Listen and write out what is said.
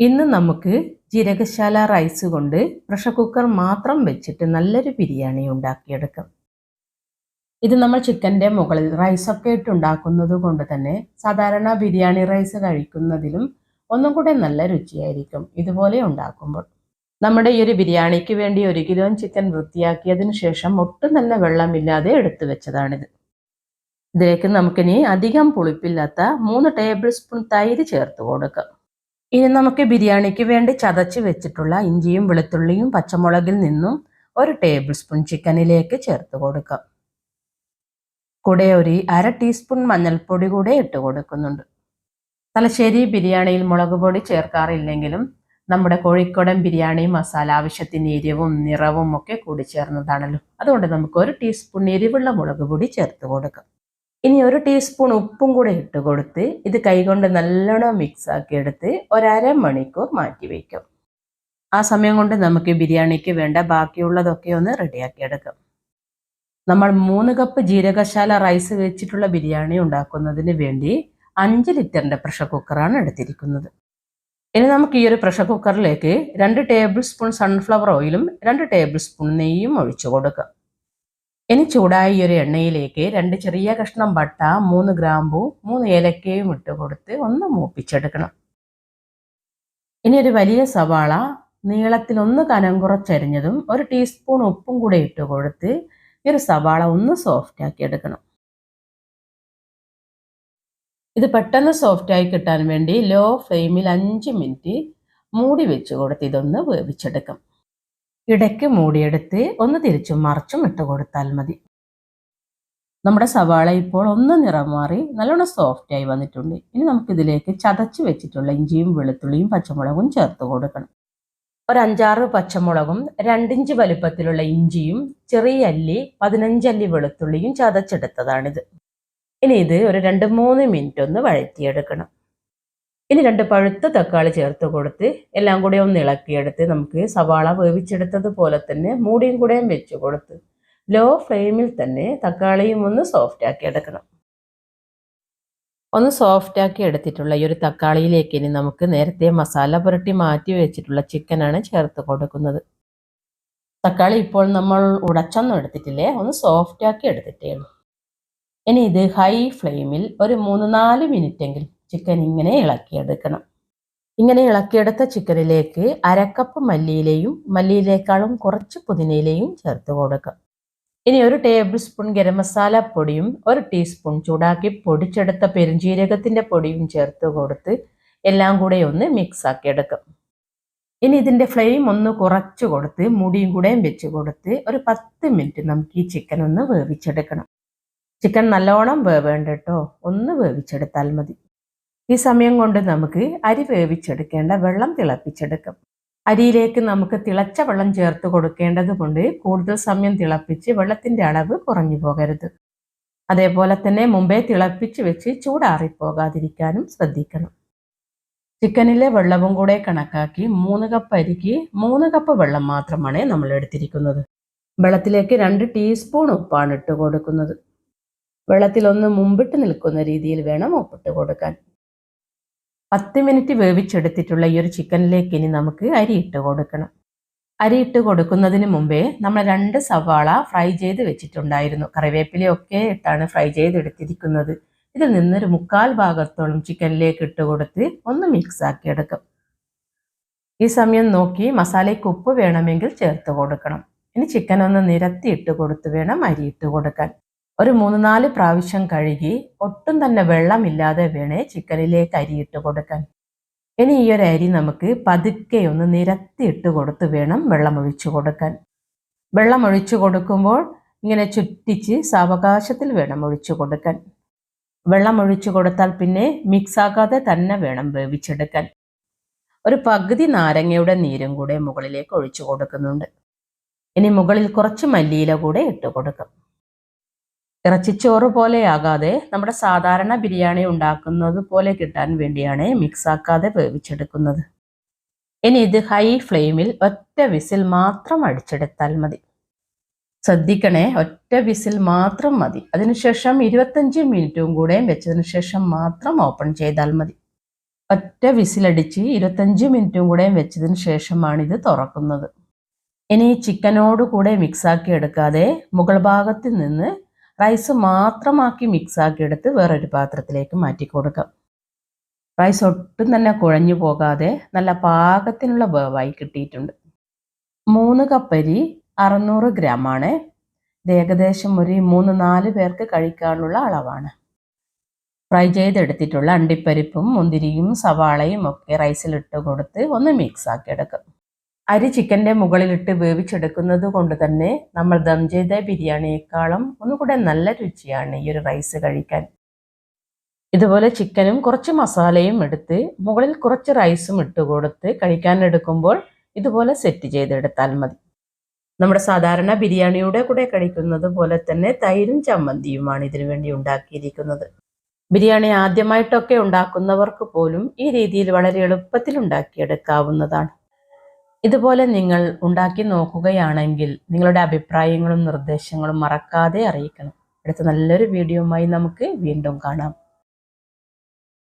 ഇന്ന് നമുക്ക് ജീരകശാല റൈസ് കൊണ്ട് പ്രഷർ കുക്കർ മാത്രം വെച്ചിട്ട് നല്ലൊരു ബിരിയാണി ഉണ്ടാക്കിയെടുക്കാം. ഇത് നമ്മൾ ചിക്കന്റെ മുകളിൽ റൈസൊക്കെ ഇട്ട് ഉണ്ടാക്കുന്നത് കൊണ്ട് തന്നെ സാധാരണ ബിരിയാണി റൈസ് കഴിക്കുന്നതിലും ഒന്നും കൂടെ നല്ല രുചിയായിരിക്കും ഇതുപോലെ ഉണ്ടാക്കുമ്പോൾ. നമ്മുടെ ഈ ഒരു ബിരിയാണിക്ക് വേണ്ടി ഒരു കിലോ ചിക്കൻ വൃത്തിയാക്കിയതിന് ശേഷം ഒട്ടും തന്നെ വെള്ളമില്ലാതെ എടുത്തു വെച്ചതാണിത്. ഇതിലേക്ക് നമുക്കിനി അധികം പുളിപ്പില്ലാത്ത മൂന്ന് ടേബിൾ സ്പൂൺ തൈര് ചേർത്ത് കൊടുക്കാം. ഇനി നമുക്ക് ബിരിയാണിക്ക് വേണ്ടി ചതച്ച് വെച്ചിട്ടുള്ള ഇഞ്ചിയും വെളുത്തുള്ളിയും പച്ചമുളകിൽ നിന്നും ഒരു ടേബിൾ സ്പൂൺ ചിക്കനിലേക്ക് ചേർത്ത് കൊടുക്കാം. കൂടെ ഒരു അര ടീസ്പൂൺ മഞ്ഞൾപ്പൊടി കൂടെ ഇട്ട് കൊടുക്കുന്നുണ്ട്. തലശ്ശേരി ബിരിയാണിയിൽ മുളക് പൊടി ചേർക്കാറില്ലെങ്കിലും നമ്മുടെ കോഴിക്കോടൻ ബിരിയാണി മസാല ആവശ്യത്തിന് എരിവും നിറവും ഒക്കെ കൂടി ചേർന്നതാണല്ലോ. അതുകൊണ്ട് നമുക്ക് ഒരു ടീസ്പൂൺ എരിവുള്ള മുളക് പൊടി ചേർത്ത് കൊടുക്കാം. ഇനി ഒരു ടീസ്പൂൺ ഉപ്പും കൂടെ ഇട്ട് കൊടുത്ത് ഇത് കൈകൊണ്ട് നല്ലോണം മിക്സ് ആക്കി എടുത്ത് ഒരര മണിക്കൂർ മാറ്റി വയ്ക്കും ആ സമയം കൊണ്ട് നമുക്ക് ബിരിയാണിക്ക് വേണ്ട ബാക്കിയുള്ളതൊക്കെ ഒന്ന് റെഡിയാക്കി എടുക്കാം. നമ്മൾ മൂന്ന് കപ്പ് ജീരകശാല റൈസ് വെച്ചിട്ടുള്ള ബിരിയാണി ഉണ്ടാക്കുന്നതിന് വേണ്ടി അഞ്ച് ലിറ്ററിന്റെ പ്രഷർ കുക്കറാണ് എടുത്തിരിക്കുന്നത്. ഇനി നമുക്ക് ഈ ഒരു പ്രഷർ കുക്കറിലേക്ക് രണ്ട് ടേബിൾ സ്പൂൺ സൺഫ്ലവർ ഓയിലും രണ്ട് ടേബിൾ സ്പൂൺ നെയ്യും ഒഴിച്ചു കൊടുക്കാം. ഇനി ചൂടായ ഒരു എണ്ണയിലേക്ക് രണ്ട് ചെറിയ കഷ്ണം ബട്ട മൂന്ന് ഗ്രാമ്പു മൂന്ന് ഏലക്കയും ഇട്ട് കൊടുത്ത് ഒന്ന് മൂപ്പിച്ചെടുക്കണം. ഇനി ഒരു വലിയ സവാള നീളത്തിൽ ഒന്ന് കനം കുറച്ചരിഞ്ഞതും ഒരു ടീസ്പൂൺ ഉപ്പും കൂടെ ഇട്ട് കൊടുത്ത് ഈ ഒരു സവാള ഒന്ന് സോഫ്റ്റ് ആക്കി എടുക്കണം. ഇത് പെട്ടെന്ന് സോഫ്റ്റ് ആയി കിട്ടാൻ വേണ്ടി ലോ ഫ്ലെയിമിൽ അഞ്ച് മിനിറ്റ് മൂടി വെച്ച് കൊടുത്ത് ഇതൊന്ന് വേവിച്ചെടുക്കാം. ഇടയ്ക്ക് മൂടിയെടുത്ത് ഒന്ന് തിരിച്ചും മറിച്ചും ഇട്ട് കൊടുത്താൽ മതി. നമ്മുടെ സവാള ഇപ്പോൾ ഒന്ന് നിറം മാറി നല്ലോണം സോഫ്റ്റ് ആയി വന്നിട്ടുണ്ട്. ഇനി നമുക്കിതിലേക്ക് ചതച്ച് വെച്ചിട്ടുള്ള ഇഞ്ചിയും വെളുത്തുള്ളിയും പച്ചമുളകും ചേർത്ത് കൊടുക്കണം. ഒരു അഞ്ചാറ് പച്ചമുളകും രണ്ടിഞ്ച് വലുപ്പത്തിലുള്ള ഇഞ്ചിയും ചെറിയ അല്ലി പതിനഞ്ചല്ലി വെളുത്തുള്ളിയും ചതച്ചെടുത്തതാണിത്. ഇനി ഇത് ഒരു രണ്ട് മൂന്ന് മിനിറ്റ് ഒന്ന് വഴറ്റിയെടുക്കണം. ഇനി രണ്ട് പഴുത്ത തക്കാളി ചേർത്ത് കൊടുത്ത് എല്ലാം കൂടി ഒന്ന് ഇളക്കിയെടുത്ത് നമുക്ക് സവാള വേവിച്ചെടുത്തതുപോലെ തന്നെ മൂടിയും കൂടെയും വെച്ച് കൊടുത്ത് ലോ ഫ്ലെയിമിൽ തന്നെ തക്കാളിയും ഒന്ന് സോഫ്റ്റ് ആക്കി എടുക്കണം. ഒന്ന് സോഫ്റ്റ് ആക്കി എടുത്തിട്ടുള്ള ഈ ഒരു തക്കാളിയിലേക്ക് ഇനി നമുക്ക് നേരത്തെ മസാല പുരട്ടി മാറ്റി വെച്ചിട്ടുള്ള ചിക്കനാണ് ചേർത്ത് കൊടുക്കുന്നത്. തക്കാളി ഇപ്പോൾ നമ്മൾ ഉടച്ചൊന്നും എടുത്തിട്ടില്ലേ? ഒന്ന് സോഫ്റ്റ് ആക്കി എടുത്തിട്ടേ ഉള്ളൂ. ഇനി ഇത് ഹൈ ഫ്ലെയിമിൽ ഒരു മൂന്ന് നാല് മിനിറ്റെങ്കിലും ചിക്കൻ ഇങ്ങനെ ഇളക്കിയെടുക്കണം. ഇങ്ങനെ ഇളക്കിയെടുത്ത ചിക്കനിലേക്ക് അരക്കപ്പ് മല്ലിയിലയും മല്ലിയിലേക്കാളും കുറച്ച് പുതിനയിലയും ചേർത്ത് കൊടുക്കാം. ഇനി ഒരു ടേബിൾ സ്പൂൺ ഗരം മസാല പൊടിയും ഒരു ടീസ്പൂൺ ചൂടാക്കി പൊടിച്ചെടുത്ത പെരുംജീരകത്തിന്റെ പൊടിയും ചേർത്ത് കൊടുത്ത് എല്ലാം കൂടെ ഒന്ന് മിക്സ് ആക്കി ഇനി ഇതിന്റെ ഫ്ലെയിം ഒന്ന് കുറച്ച് കൊടുത്ത് മുടിയും കൂടെയും വെച്ച് കൊടുത്ത് ഒരു പത്ത് മിനിറ്റ് നമുക്ക് ഈ ചിക്കൻ ഒന്ന് വേവിച്ചെടുക്കണം. ചിക്കൻ നല്ലോണം വേവേണ്ട കേട്ടോ. ഒന്ന് വേവിച്ചെടുത്താൽ മതി. ഈ സമയം കൊണ്ട് നമുക്ക് അരി വേവിച്ചെടുക്കേണ്ട വെള്ളം തിളപ്പിച്ചെടുക്കും. അരിയിലേക്ക് നമുക്ക് തിളച്ച വെള്ളം ചേർത്ത് കൊടുക്കേണ്ടതുകൊണ്ട് കൂടുതൽ സമയം തിളപ്പിച്ച് വെള്ളത്തിന്റെ അളവ് കുറഞ്ഞു പോകരുത്. അതേപോലെ തന്നെ മുമ്പേ തിളപ്പിച്ച് വെച്ച് ചൂടാറിപ്പോകാതിരിക്കാനും ശ്രദ്ധിക്കണം. ചിക്കനിലെ വെള്ളവും കൂടെ കണക്കാക്കി മൂന്ന് കപ്പ് അരിക്ക് മൂന്ന് കപ്പ് വെള്ളം മാത്രമാണ് നമ്മൾ എടുത്തിരിക്കുന്നത്. വെള്ളത്തിലേക്ക് രണ്ട് ടീസ്പൂൺ ഉപ്പാണ് ഇട്ട് കൊടുക്കുന്നത്. വെള്ളത്തിലൊന്ന് മുമ്പിട്ട് നിൽക്കുന്ന രീതിയിൽ വേണം ഉപ്പിട്ട് കൊടുക്കാൻ. പത്ത് മിനിറ്റ് വേവിച്ചെടുത്തിട്ടുള്ള ഈ ഒരു ചിക്കനിലേക്ക് ഇനി നമുക്ക് അരി ഇട്ട് കൊടുക്കണം. അരി ഇട്ട് കൊടുക്കുന്നതിന് മുമ്പേ നമ്മൾ രണ്ട് സവാള ഫ്രൈ ചെയ്ത് വെച്ചിട്ടുണ്ടായിരുന്നു. കറിവേപ്പിലയൊക്കെ ഇട്ടാണ് ഫ്രൈ ചെയ്തെടുത്തിരിക്കുന്നത്. ഇതിൽ നിന്നൊരു മുക്കാൽ ഭാഗത്തോളം ചിക്കനിലേക്ക് ഇട്ട് കൊടുത്ത് ഒന്ന് മിക്സ് ആക്കി എടുക്കും. ഈ സമയം നോക്കി മസാലയ്ക്ക് ഉപ്പ് വേണമെങ്കിൽ ചേർത്ത് കൊടുക്കണം. ഇനി ചിക്കൻ ഒന്ന് നിരത്തി ഇട്ട് കൊടുത്ത് വേണം അരി ഇട്ട് കൊടുക്കാൻ. ഒരു മൂന്ന് നാല് പ്രാവശ്യം കഴുകി ഒട്ടും തന്നെ വെള്ളമില്ലാതെ വേണേ ചിക്കനിലേക്ക് അരിയിട്ട് കൊടുക്കാൻ. ഇനി ഈ ഒരു അരി നമുക്ക് പതുക്കെ ഒന്ന് നിരത്തിയിട്ട് കൊടുത്ത് വേണം വെള്ളമൊഴിച്ചു കൊടുക്കാൻ. വെള്ളമൊഴിച്ചു കൊടുക്കുമ്പോൾ ഇങ്ങനെ ചുറ്റിച്ച് സാവകാശത്തിൽ വേണം ഒഴിച്ചു കൊടുക്കാൻ. വെള്ളം ഒഴിച്ചു കൊടുത്താൽ പിന്നെ മിക്സ് ആക്കാതെ തന്നെ വേണം വേവിച്ചെടുക്കാൻ. ഒരു പകുതി നാരങ്ങയുടെ നീരും കൂടെ മുകളിലേക്ക് ഒഴിച്ചു കൊടുക്കുന്നുണ്ട്. ഇനി മുകളിൽ കുറച്ച് മല്ലിയില കൂടെ ഇട്ട് കൊടുക്കാം. ഇറച്ചിച്ചോറ് പോലെയാകാതെ നമ്മുടെ സാധാരണ ബിരിയാണി ഉണ്ടാക്കുന്നത് പോലെ കിട്ടാൻ വേണ്ടിയാണ് മിക്സാക്കാതെ വേവിച്ചെടുക്കുന്നത്. ഇനി ഇത് ഹൈ ഫ്ലെയിമിൽ ഒറ്റ വിസിൽ മാത്രം അടിച്ചെടുത്താൽ മതി. ശ്രദ്ധിക്കണേ ഒറ്റ വിസിൽ മാത്രം മതി. അതിനുശേഷം ഇരുപത്തഞ്ച് മിനിറ്റും കൂടെ വെച്ചതിന് ശേഷം മാത്രം ഓപ്പൺ ചെയ്താൽ മതി. ഒറ്റ വിസിലടിച്ച് ഇരുപത്തഞ്ച് മിനിറ്റും കൂടെ വെച്ചതിന് ശേഷമാണ് ഇത് തുറക്കുന്നത്. ഇനി ചിക്കനോട് കൂടെ മിക്സാക്കി എടുക്കാതെ മുകൾ ഭാഗത്ത് നിന്ന് റൈസ് മാത്രമാക്കി മിക്സാക്കിയെടുത്ത് വേറൊരു പാത്രത്തിലേക്ക് മാറ്റി കൊടുക്കാം. റൈസ് ഒട്ടും തന്നെ കുഴഞ്ഞു പോകാതെ നല്ല പാകത്തിനുള്ള വേവായി കിട്ടിയിട്ടുണ്ട്. മൂന്ന് കപ്പരി അറുന്നൂറ് ഗ്രാമാണ് ഇത് ഏകദേശം ഒരു മൂന്ന് നാല് പേർക്ക് കഴിക്കാനുള്ള അളവാണ്. ഫ്രൈ ചെയ്തെടുത്തിട്ടുള്ള അണ്ടിപ്പരിപ്പും മുന്തിരിയും സവാളയും ഒക്കെ റൈസിലിട്ട് കൊടുത്ത് ഒന്ന് മിക്സ് ആക്കി എടുക്കും അരി ചിക്കന്റെ മുകളിലിട്ട് വേവിച്ചെടുക്കുന്നത് കൊണ്ട് തന്നെ നമ്മൾ ദം ചെയ്ത ബിരിയാണിയേക്കാളും ഒന്നുകൂടെ നല്ല രുചിയാണ് ഈ ഒരു റൈസ് കഴിക്കാൻ. ഇതുപോലെ ചിക്കനും കുറച്ച് മസാലയും എടുത്ത് മുകളിൽ കുറച്ച് റൈസും ഇട്ട് കൊടുത്ത് കഴിക്കാൻ എടുക്കുമ്പോൾ ഇതുപോലെ സെറ്റ് ചെയ്തെടുത്താൽ മതി. നമ്മുടെ സാധാരണ ബിരിയാണിയുടെ കൂടെ കഴിക്കുന്നത് പോലെ തന്നെ തൈരും ചമ്മന്തിയുമാണ് ഇതിനു വേണ്ടി ഉണ്ടാക്കിയിരിക്കുന്നത്. ബിരിയാണി ആദ്യമായിട്ടൊക്കെ ഉണ്ടാക്കുന്നവർക്ക് പോലും ഈ രീതിയിൽ വളരെ എളുപ്പത്തിൽ ഉണ്ടാക്കിയെടുക്കാവുന്നതാണ്. ഇതുപോലെ നിങ്ങൾ ഉണ്ടാക്കി നോക്കുകയാണെങ്കിൽ നിങ്ങളുടെ അഭിപ്രായങ്ങളും നിർദ്ദേശങ്ങളും മറക്കാതെ അറിയിക്കണം. അടുത്ത നല്ലൊരു വീഡിയോയുമായി നമുക്ക് വീണ്ടും കാണാം.